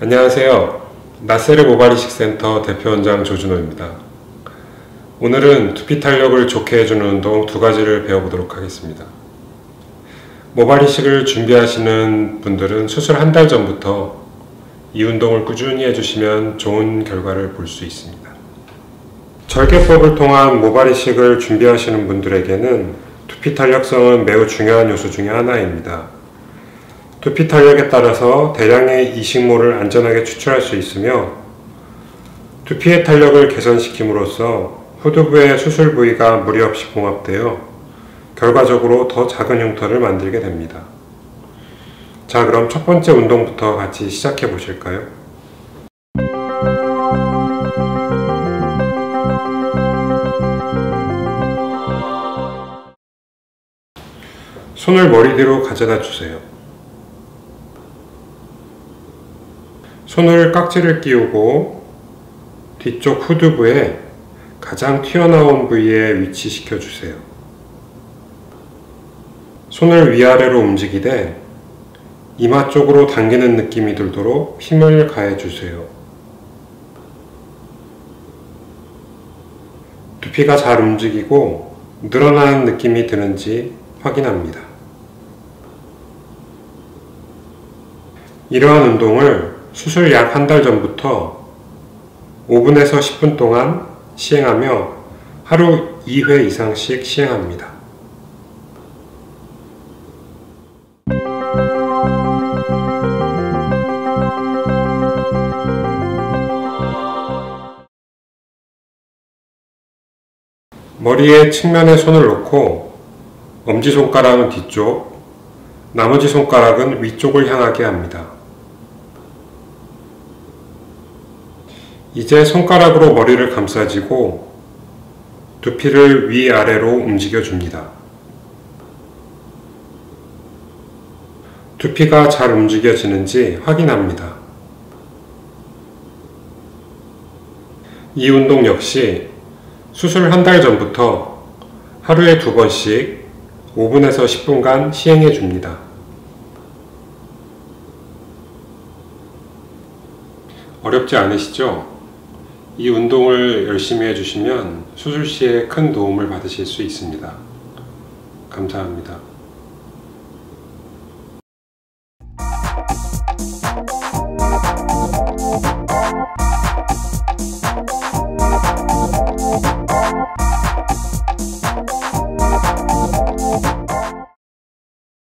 안녕하세요. 나세르 모발이식 센터 대표원장 조준호입니다. 오늘은 두피 탄력을 좋게 해주는 운동 두 가지를 배워보도록 하겠습니다. 모발이식을 준비하시는 분들은 수술 한 달 전부터 이 운동을 꾸준히 해주시면 좋은 결과를 볼 수 있습니다. 절개법을 통한 모발이식을 준비하시는 분들에게는 두피 탄력성은 매우 중요한 요소 중의 하나입니다. 두피 탄력에 따라서 대량의 이식모를 안전하게 추출할 수 있으며 두피의 탄력을 개선시킴으로써 후두부의 수술 부위가 무리 없이 봉합되어 결과적으로 더 작은 흉터를 만들게 됩니다. 자, 그럼 첫 번째 운동부터 같이 시작해 보실까요? 손을 머리 뒤로 가져다 주세요. 손을 깍지를 끼우고 뒤쪽 후두부에 가장 튀어나온 부위에 위치시켜 주세요. 손을 위아래로 움직이되 이마 쪽으로 당기는 느낌이 들도록 힘을 가해 주세요. 두피가 잘 움직이고 늘어나는 느낌이 드는지 확인합니다. 이러한 운동을 수술 약 한 달 전부터 5분에서 10분 동안 시행하며 하루 2회 이상씩 시행합니다. 머리의 측면에 손을 놓고 엄지손가락은 뒤쪽, 나머지 손가락은 위쪽을 향하게 합니다. 이제 손가락으로 머리를 감싸지고 두피를 위아래로 움직여 줍니다. 두피가 잘 움직여지는지 확인합니다. 이 운동 역시 수술 한 달 전부터 하루에 두 번씩 5분에서 10분간 시행해 줍니다. 어렵지 않으시죠? 이 운동을 열심히 해주시면 수술 시에 큰 도움을 받으실 수 있습니다. 감사합니다.